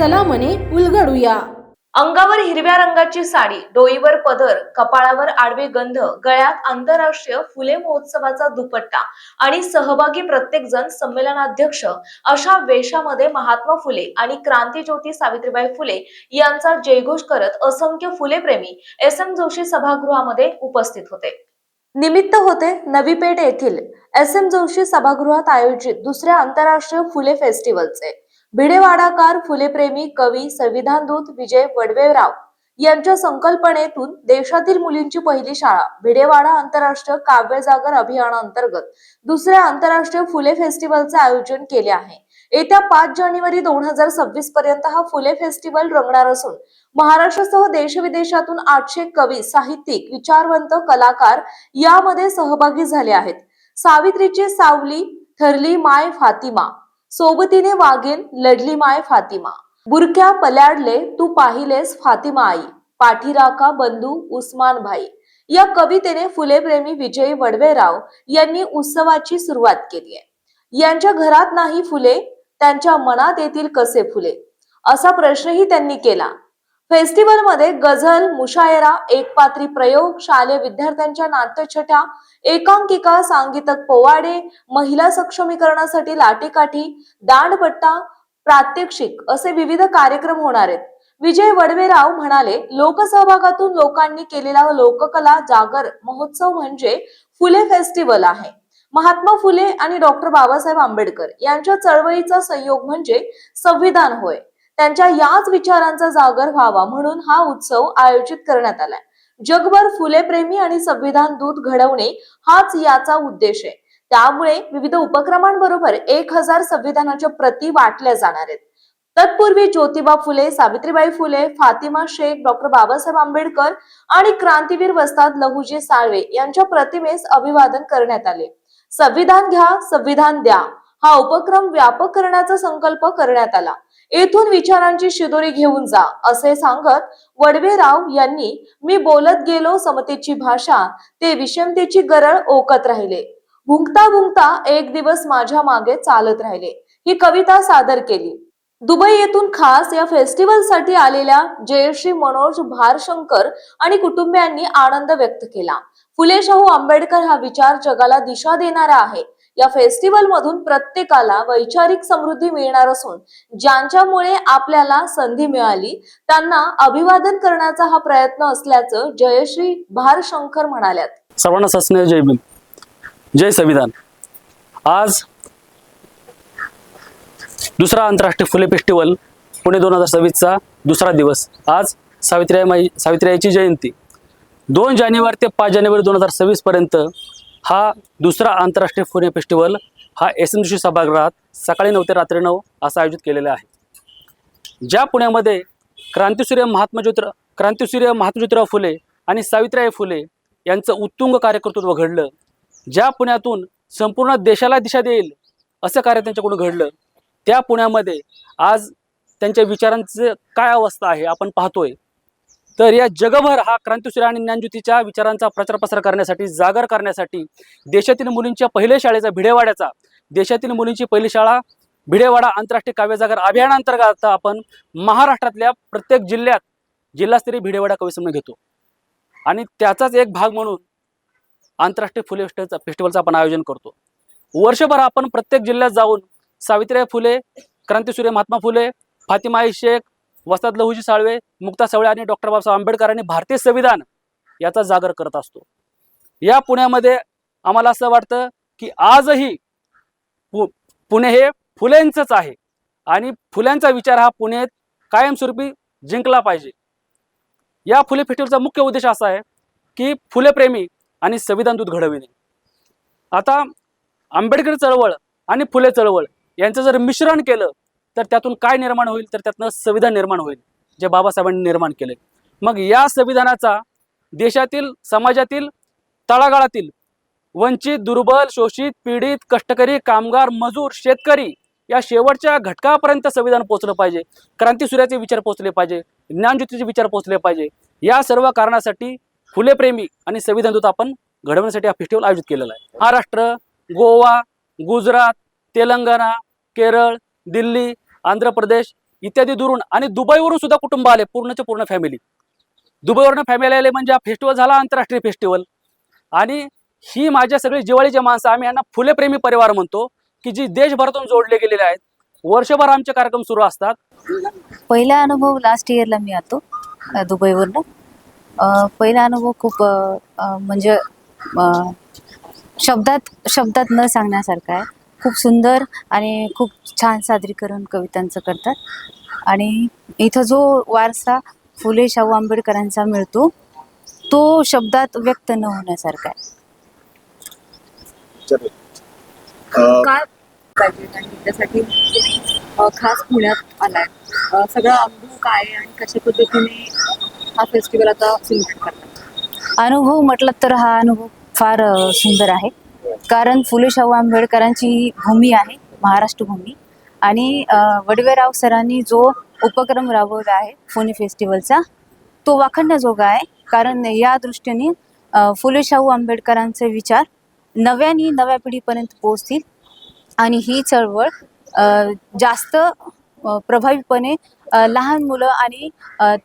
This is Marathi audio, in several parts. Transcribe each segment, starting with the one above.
चला म्हणे उलगडूया. अंगावर हिरव्या रंगाची साडी डोईवर पदर कपाळावर आडवे गंध गळ्यात आंतरराष्ट्रीय फुले महोत्सवाचा दुपट्टा आणि सहभागी प्रत्येक जण संमेलनाध्यक्ष अशा वेशामध्ये महात्मा फुले आणि क्रांतीज्योती सावित्रीबाई फुले यांचा जयघोष करत असंख्य फुलेप्रेमी एस एम जोशी सभागृहामध्ये उपस्थित होते. निमित्त होते नवी पेठ येथील एस एम जोशी सभागृहात आयोजित दुसऱ्या आंतरराष्ट्रीय फुले फेस्टिवलचे. भिडेवाडाकार फुलेप्रेमी कवी संविधान दूत विजय वडवेराव यांच्या संकल्पनेतून देशातील मुलींची पहिली शाळा भिडेवाडा आंतरराष्ट्रीय काव्य जागर अभियानांतर्गत दुसऱ्या आंतरराष्ट्रीय फुले फेस्टिवलचे आयोजन केले आहे. येत्या पाच जानेवारी दोन हजार सव्वीस पर्यंत हा फुले फेस्टिवल रंगणार असून महाराष्ट्रासह देशविदेशातून आठशे कवी साहित्यिक विचारवंत कलाकार यामध्ये सहभागी झाले आहेत. सावित्रीची सावली ठरली माय फातिमा सोबतीने वागेन लढली माय फातिमा. बुरक्या पल्याडले तू पाहिलेस फातिमा आई. पाठीराखा बंधू उस्मान भाई. या कवितेने फुलेप्रेमी विजय वडवेराव यांनी उत्सवाची सुरुवात केली आहे. यांच्या घरात नाही फुले त्यांच्या मनात येतील कसे फुले? असा प्रश्नही त्यांनी केला. फेस्टिवलमध्ये गझल मुशायरा एकपात्री प्रयोग शालेय विद्यार्थ्यांच्या नाट्यछट्या एकांकिका सांगीतक पोवाडे महिला सक्षमीकरणासाठी लाटीकाठी दांडपट्टा प्रात्यक्षिक असे विविध कार्यक्रम होणार आहेत. विजय वडवेराव म्हणाले लोकसहभागातून लोकांनी केलेला लोककला जागर महोत्सव म्हणजे फुले फेस्टिवल आहे. महात्मा फुले आणि डॉक्टर बाबासाहेब आंबेडकर यांच्या चळवळीचा संयोग म्हणजे संविधान होय. त्यांच्या याच विचारांचा जागर व्हावा म्हणून हा उत्सव आयोजित करण्यात आलाय. जगभर फुलेप्रेमी आणि संविधान दूत घडवणे हाच याचा उद्देश आहे. त्यामुळे विविध उपक्रमांबरोबर एक हजार संविधानाच्या प्रती वाटल्या जाणार आहेत. तत्पूर्वी ज्योतिबा फुले सावित्रीबाई फुले फातिमा शेख डॉक्टर बाबासाहेब आंबेडकर आणि क्रांतीवीर वस्ताद लहुजी साळवे यांच्या प्रतिमेस अभिवादन करण्यात आले. संविधान घ्या संविधान द्या. हा उपक्रम व्यापक करण्याचा संकल्प करण्यात आला. येथून विचारांची शिदोरी घेऊन जा असे सांगत वडवेराव यांनी मी बोलत गेलो समतेची भाषा ते विषमतेची गरळ ओकत राहिले. भुंकता भुंकता एक दिवस माझ्या मागे चालत राहिले. ही कविता सादर केली. दुबई येथून खास या फेस्टिवलसाठी आलेल्या जयश्री मनोज भारशंकर आणि कुटुंबियांनी आनंद व्यक्त केला. फुले शाहू आंबेडकर हा विचार जगाला दिशा देणारा आहे. या फेस्टिवल मधून प्रत्येकाला वैचारिक समृद्धी मिळणार असून ज्यांच्यामुळे आपल्याला संधी मिळाली त्यांना अभिवादन करण्याचा हा प्रयत्न असल्याचं जयश्री भारशंकर म्हणाल्यात. सर्वांना सस्नेह जय भीम. जय संविधान. आज दुसरा आंतरराष्ट्रीय फुले फेस्टिवल पुणे दोन हजार सव्वीसचा दुसरा दिवस. आज सावित्रीमाई सावित्रीची जयंती. दोन जानेवारी ते पाच जानेवारी दोन हजार सव्वीसपर्यंत हा दुसरा आंतरराष्ट्रीय फुले फेस्टिवल हा एस एन सभागृहात सकाळी नऊ ते रात्री नऊ असा आयोजित केलेला आहे. ज्या पुण्यामध्ये क्रांतीसूर्य महात्मा ज्योत्र क्रांतीसूर्य महात्मा ज्योतिराव फुले आणि सावित्रीबाई फुले यांचं उत्तुंग कार्यकर्तृत्व घडलं ज्या पुण्यातून संपूर्ण देशाला दिशा देईल असं कार्य त्यांच्याकडून घडलं त्या पुण्यामध्ये आज त्यांच्या विचारांचं काय अवस्था आहे आपण पाहतोय. तर या जगभर हा क्रांतीसूर्य आणि ज्ञानज्योतीच्या विचारांचा प्रचार प्रसार करण्यासाठी जागर करण्यासाठी देशातील मुलींच्या पहिल्या शाळेचा भिडेवाड्याचा देशातील मुलींची पहिली शाळा भिडेवाडा आंतरराष्ट्रीय काव्यजागर अभियानांतर्गत आपण महाराष्ट्रातल्या प्रत्येक जिल्ह्यात जिल्हास्तरीय भिडेवाडा कवी घेतो. आणि त्याचाच एक भाग म्हणून आंतरराष्ट्रीय फुले फेस्टिवलचा फेस्टिवलचं आपण आयोजन करतो. वर्षभर आपण प्रत्येक जिल्ह्यात जाऊन सावित्रीबाई फुले क्रांतीसूर्य महात्मा फुले फातिमाई शेख वसाद लहुजी साळवे मुक्ता सवळे आणि डॉक्टर बाबासाहेब आंबेडकर आणि भारतीय संविधान याचा जागर करत असतो. या पुण्यामध्ये आम्हाला असं वाटतं की आजही पु पुणे हे फुलेंचंच आहे. आणि फुल्यांचा विचार हा पुणे कायमस्वरूपी जिंकला पाहिजे. या फुले फेस्टिवलचा मुख्य उद्देश असा आहे की फुलेप्रेमी आणि संविधान दूत घडविणे. आता आंबेडकर चळवळ आणि फुले चळवळ यांचं जर मिश्रण केलं तर त्यातून काय निर्माण होईल? तर त्यातनं संविधान निर्माण होईल जे बाबासाहेबांनी निर्माण केले मग या संविधानाचा देशातील समाजातील तळागाळातील वंचित दुर्बल शोषित पीडित कष्टकरी कामगार मजूर शेतकरी या शेवटच्या घटकापर्यंत संविधान पोहोचलं पाहिजे. क्रांतीसूर्याचे विचार पोहोचले पाहिजे ज्ञानज्योतीचे विचार पोहोचले पाहिजे. या सर्व कारणासाठी फुलेप्रेमी आणि संविधान दूत आपण घडवण्यासाठी हा फेस्टिवल आयोजित केलेला आहे. महाराष्ट्र गोवा गुजरात तेलंगणा केरळ दिल्ली आंध्र प्रदेश इत्यादी दुरून आणि दुबईवरून सुद्धा कुटुंब आले पूर्णच्या पूर्ण फॅमिली दुबईवरून फॅमिली आले म्हणजे हा फेस्टिवल झाला आंतरराष्ट्रीय फेस्टिवल आणि ही माझ्या सगळी जिवाळीचे माणसं आम्ही यांना फुलेप्रेमी परिवार म्हणतो की जी देशभरातून जोडले गेलेले आहेत. वर्षभर आमचे कार्यक्रम सुरू असतात. पहिला अनुभव लास्ट इयरला मी आतो दुबईवरनं. पहिला अनुभव खूप म्हणजे शब्दात शब्दात न सांगण्यासारखा आहे. खूप सुंदर आणि खूप छान सादरीकरण कवितांचं करतात. आणि इथं जो वारसा फुले शाहू आंबेडकरांचा मिळतो तो शब्दात व्यक्त न होण्यासारखा आहे. काय त्यासाठी खास पुण्यात आलाय. सगळा अनुभव काय आहे आणि कशा पद्धतीने हा फेस्टिवल आता सेलिब्रेट करतात? अनुभव म्हटलं तर हा अनुभव फार सुंदर आहे. कारण फुले शाहू आंबेडकरांची ही भूमी आहे महाराष्ट्र भूमी. आणि वडवेराव सरांनी जो उपक्रम राबवला आहे फोनी फेस्टिवलचा तो वाखण्याजोगा आहे. कारण या दृष्टीने फुले शाहू आंबेडकरांचे विचार नव्याने नव्या पिढीपर्यंत पोहोचतील. आणि ही चळवळ जास्त प्रभावीपणे लहान मुलं आणि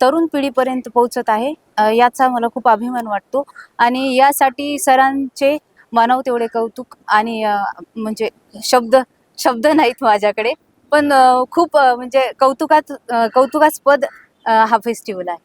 तरुण पिढीपर्यंत पोहोचत आहे. याचा मला खूप अभिमान वाटतो. आणि यासाठी सरांचे मानव तेवढे कौतुक आणि म्हणजे शब्द शब्द नाहीत माझ्याकडे. पण खूप म्हणजे कौतुकात कौतुकास्पद हा फेस्टिवल आहे.